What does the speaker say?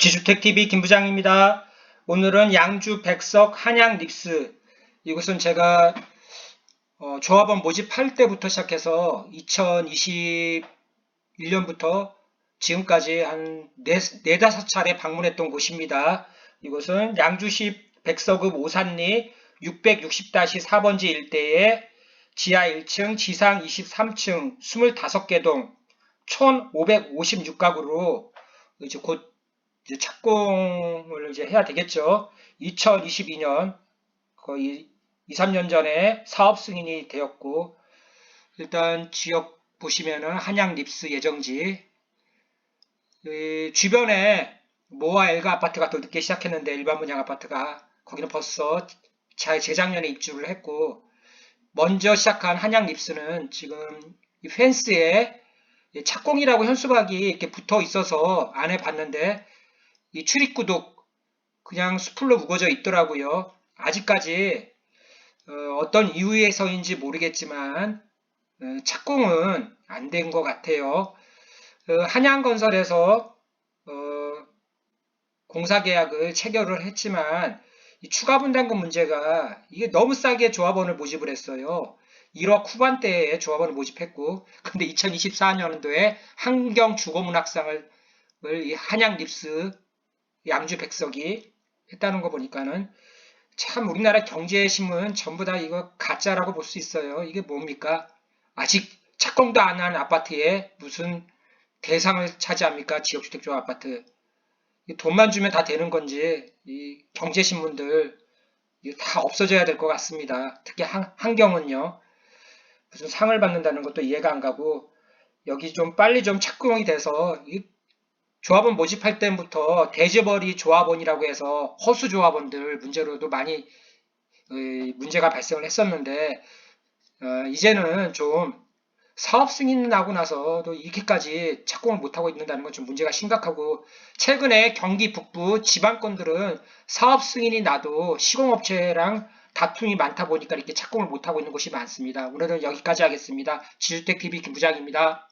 지주택TV 김부장입니다. 오늘은 양주 백석 한양 립스 이것은 제가 어, 조합원 모집할 때부터 시작해서 2021년부터 지금까지 한 네, 네다섯 차례 방문했던 곳입니다. 이곳은 양주시 백석읍 오산리 660-4번지 일대에 지하 1층, 지상 23층 25개 동 1556가구로 이제 곧 이제 착공을 이제 해야 되겠죠. 2022년 거의 2, 3년 전에 사업 승인이 되었고 일단 지역 보시면은 한양 립스 예정지 이 주변에 모아 엘가 아파트가 또 늦게 시작했는데 일반 분양 아파트가 거기는 벌써 자- 재작년에 입주를 했고 먼저 시작한 한양 립스는 지금 이 펜스에 이 착공이라고 현수막이 이렇게 붙어 있어서 안에 봤는데 이 출입구도 그냥 수풀로 우거져 있더라고요. 아직까지 어, 떤 이유에서인지 모르겠지만 어, 착공은 안 된 것 같아요. 어, 한양건설에서 어, 공사 계약을 체결을 했지만 이 추가 분담금 문제가 이게 너무 싸게 조합원을 모집을 했어요. 1억 후반대에 조합원을 모집했고 근데 2024년도에 환경 주거문학상을 이 한양 립스 양주 백석이 했다는 거 보니까는 참 우리나라 경제신문 전부 다 이거 가짜라고 볼 수 있어요. 이게 뭡니까? 아직 착공도 안 한 아파트에 무슨 대상을 차지합니까? 지역주택조합 아파트. 이 돈만 주면 다 되는 건지 이 경제신문들 다 없어져야 될 것 같습니다. 특히 한, 환경은요. 무슨 상을 받는다는 것도 이해가 안 가고 여기 좀 빨리 좀 착공이 돼서 이 조합원 모집할 때부터 대저버리 조합원이라고 해서 허수 조합원들 문제로도 많이 어, 문제가 발생을 했었는데 어, 이제는 좀 사업 승인 나고 나서도 이렇게까지 착공을 못하고 있는다는 건 좀 문제가 심각하고 최근에 경기 북부 지방권들은 사업 승인이 나도 시공업체랑 다툼이 많다 보니까 이렇게 착공을 못하고 있는 곳이 많습니다. 오늘은 여기까지 하겠습니다. 지주택TV 김부장입니다.